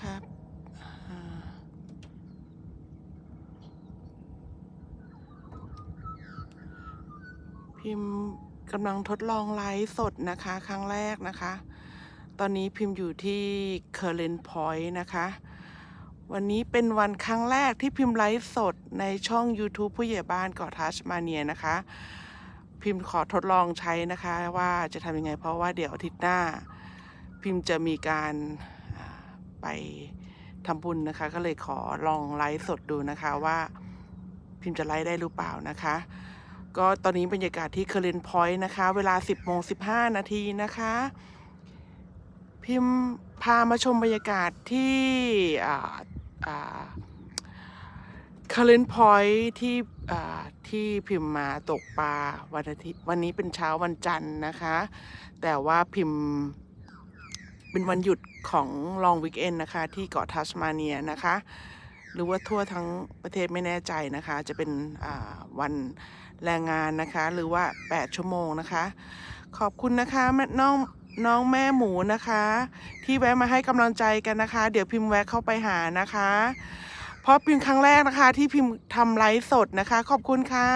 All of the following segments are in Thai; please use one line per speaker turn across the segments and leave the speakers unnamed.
นะครับอ่าพิมพ์กำลังทดลองไลฟ์สดนะคะ ครั้งแรกนะคะ ตอนนี้พิมพ์อยู่ที่ Current Point นะคะ วันนี้เป็นวันครั้งแรกที่พิมพ์ไลฟ์สดในช่อง YouTube ผู้ใหญ่บ้านเกาะทัชมาเนียนะคะ พิมพ์ขอทดลองใช้นะคะว่าจะทำยังไงเพราะว่าเดี๋ยวอาทิตย์หน้า พิมพ์จะมีการอ่า ไปทำบุญนะคะ ก็เลยขอลองไลฟ์สดดูนะคะว่าพิมพ์จะไลฟ์ได้หรือเปล่านะคะ ก็ตอนนี้บรรยากาศที่เคอร์เรนพอยต์นะคะ เวลา 10โมง15 นาทีนะคะ พิมพ์พามาชมบรรยากาศที่อ่าอ่า Current Point ที่อ่าที่พิมพ์มาตกปลาวันอาทิตย์วันนี้เป็นเช้าวันจันทร์นะคะ แต่ว่าพิมพ์ เป็นวันหยุดของลองวิกเอนนะคะ ที่เกาะทัสมาเนียนะคะ หรือว่าทั่วทั้งประเทศไม่แน่ใจนะคะ จะเป็นวันแรงงานนะคะ หรือว่า 8 ชั่วโมงนะคะ ขอบคุณนะคะแม่น้องน้องแม่หมูนะคะ ที่แวะมาให้กำลังใจกันนะคะ เดี๋ยวพิมพ์แวะเข้าไปหานะคะ เพราะเป็นครั้งแรกนะคะ ที่พิมพ์ทำไลฟ์สดนะคะ ขอบคุณค่ะ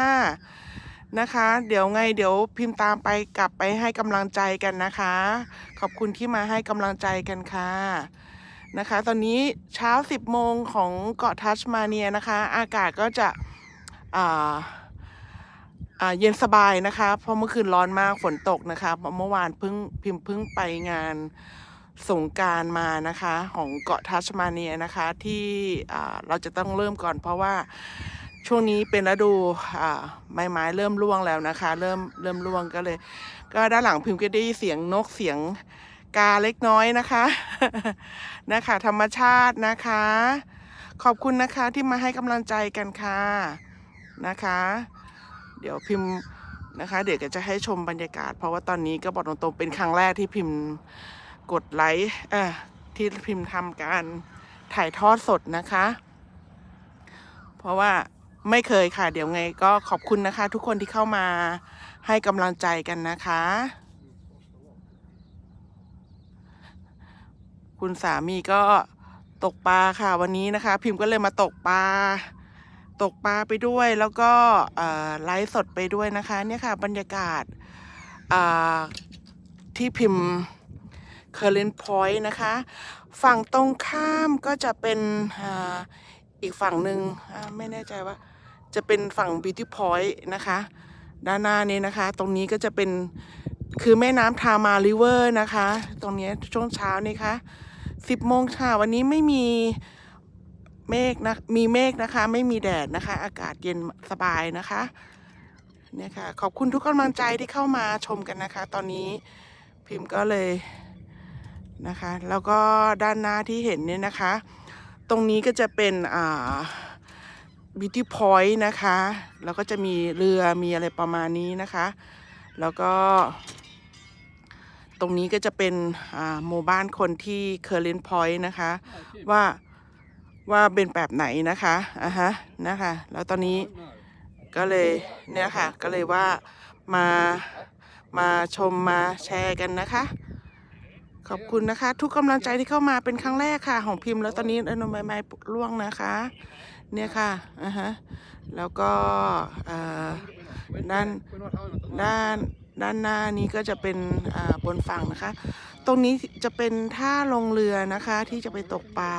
นะคะ เดี๋ยวไงเดี๋ยวพิมพ์ตามไปกลับไปให้กำลังใจกันนะคะ ขอบคุณที่มาให้กำลังใจกันค่ะนะคะ ตอนนี้เช้า 10 โมงของเกาะทัชมาเนียนะคะ อากาศก็จะเย็นสบายนะคะ เพราะเมื่อคืนร้อนมากฝนตกนะคะเพราะเมื่อวานเพิ่งพิมพ์เพิ่งไปงานสงการมานะคะ ของเกาะทัชมาเนียนะคะที่เราจะต้องเริ่มก่อนเพราะว่า ช่วงนี้เป็นฤดูใบไม้เริ่มร่วงแล้วนะคะ เริ่มเริ่มร่วงก็เลย ก็ด้านหลังพิมพ์ก็ได้เสียงนกเสียงกาเล็กน้อยนะคะนะคะ ธรรมชาตินะคะ ขอบคุณนะคะที่มาให้กำลังใจกันค่ะนะคะ เดี๋ยวพิมพ์นะคะ เดี๋ยวก็จะให้ชมบรรยากาศ เพราะว่าตอนนี้ก็บอกตรงๆเป็นครั้งแรกที่พิมพ์กดไลค์อ่อที่พิมพ์ทำการถ่ายทอดสดนะคะ เพราะว่า ไม่เคยค่ะ เดี๋ยวไงก็ขอบคุณนะคะ ทุกคนที่เข้ามาให้กำลังใจกันนะคะ คุณสามีก็ตกปลาค่ะวันนี้นะคะ พิมพ์ก็เลยมาตกปลาตกปลาไปด้วยแล้วก็ไลฟ์สดไปด้วยนะคะ เนี่ยค่ะ บรรยากาศที่พิมพ์ Current Point นะคะ ฝั่งตรงข้ามก็จะเป็นออีกฝั่งหนึ่งไม่แน่ใจว่า จะเป็นฝั่ง Beauty Point นะคะ ด้านหน้านี้นะคะ ตรงนี้ก็จะเป็นคือแม่น้ำทามาริเวอร์นะคะ ตรงนี้ช่วงเช้านี่คะสิบโมงค่ะ วันนี้ไม่มีเมฆนะมีเมฆนะคะ ไม่มีแดดนะคะ อากาศเย็นสบายนะคะเนี่ยค่ะขอบคุณทุกกำลังใจที่เข้ามาชมกันนะคะ ตอนนี้พิมพ์ก็เลยนะคะ แล้วก็ด้านหน้าที่เห็นเนี่ยนะคะ ตรงนี้ก็จะเป็นอ่า Beauty Point นะคะ แล้วก็จะมีเรือมีอะไรประมาณนี้นะคะ แล้วก็ ตรงนี้ก็จะเป็นอ่าหมู่บ้านคนที่ Current Point นะคะ ว่าว่าเป็นแบบไหนนะคะอะฮะนะคะ แล้วตอนนี้ก็เลยเนี่ยค่ะ ก็เลยว่ามามาชมมาแชร์กันนะคะ ขอบคุณนะคะ ทุกกำลังใจที่เข้ามาเป็นครั้งแรกค่ะ ของพิมพ์แล้วตอนนี้อนมไม้ไม้ร่วงนะคะ เนี่ยค่ะอะฮะแล้วก็ด้านด้านด้านหน้านี้ก็จะเป็นบนฝั่งนะคะ ตรงนี้จะเป็นท่าลงเรือนะคะที่จะไปตกปลา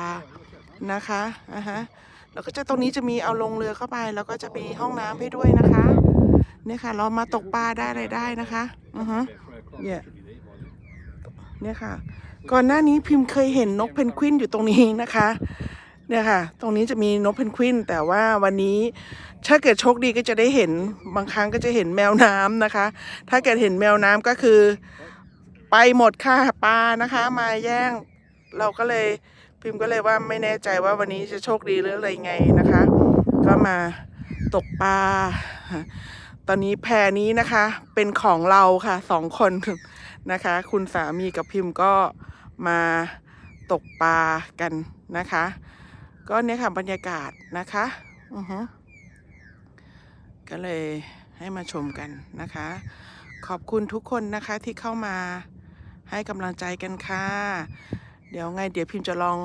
นะคะอะฮะแล้วก็จะตรงนี้จะมีเอาลงเรือเข้าไป แล้วก็จะมีห้องน้ำให้ด้วยนะคะเนี่ยค่ะ เรามาตกปลาได้อะไรได้นะคะอือฮะเนี่ยเนี่ยค่ะ ก่อนหน้านี้พิมพ์เคยเห็นนกเพนกวินอยู่ตรงนี้นะคะ เนี่ยค่ะ ตรงนี้จะมีนกเพนกวิน แต่ว่าวันนี้ถ้าเกิดโชคดีก็จะได้เห็นบางครั้งก็จะเห็นแมวน้ำนะคะ ถ้าเกิดเห็นแมวน้ำก็คือ ไปหมดค่ะปลานะคะ มาแย่ง เราก็เลยพิมพ์ก็เลยว่าไม่แน่ใจว่าวันนี้จะโชคดีหรืออะไรไงนะคะ ก็มาตกปลาตอนนี้แพนี้นะคะ เป็นของเราค่ะสองคนนะคะ คุณสามีกับพิมพ์ก็มาตกปลากันนะคะ ก็เนี่ยค่ะบรรยากาศนะคะอือฮึก็เลยให้มาชมกันนะคะ ขอบคุณทุกคนนะคะที่เข้ามาให้กำลังใจกันค่ะ เดี๋ยวไงเดี๋ยวพิมพ์จะลอง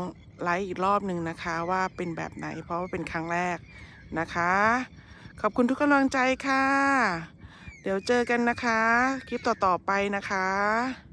ไลฟ์อีกรอบหนึ่งนะคะว่าเป็นแบบไหนเพราะว่าเป็นครั้งแรกนะคะ ขอบคุณทุกกำลังใจค่ะ เดี๋ยวเจอกันนะคะ คลิปต่อๆไปนะคะ